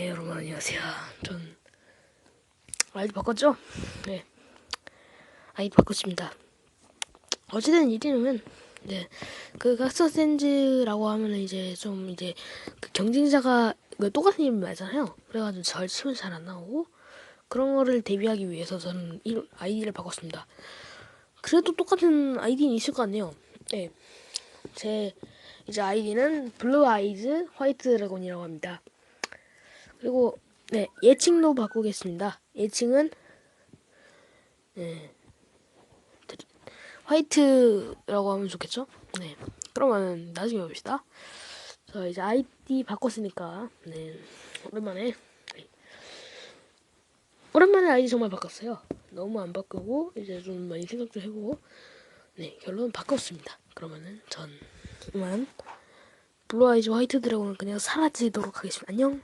네, 여러분 안녕하세요. 전 아이디 바꿨죠? 네, 아이디 바꿨습니다. 어찌된 일이냐면, 네, 그 각서센즈라고 하면은 이제 좀 이제 그 경쟁자가 그 똑같은 이름 말잖아요. 그래가지고 절 치면 잘 안 나오고 그런 거를 대비하기 위해서 저는 이 아이디를 바꿨습니다. 그래도 똑같은 아이디는 있을 거 같네요. 네, 제 이제 아이디는 블루 아이즈 화이트 드래곤이라고 합니다. 그리고 네 예칭도 바꾸겠습니다. 예칭은 네 화이트라고 하면 좋겠죠? 네 그러면 나중에 봅시다. 저 이제 아이디 바꿨으니까 네 오랜만에 네. 오랜만에 아이디 정말 바꿨어요. 너무 안 바꾸고 이제 좀 많이 생각 좀 해보고 네 결론 바꿨습니다. 그러면은 전 이만 블루 아이즈 화이트 드래곤은 그냥 사라지도록 하겠습니다. 안녕.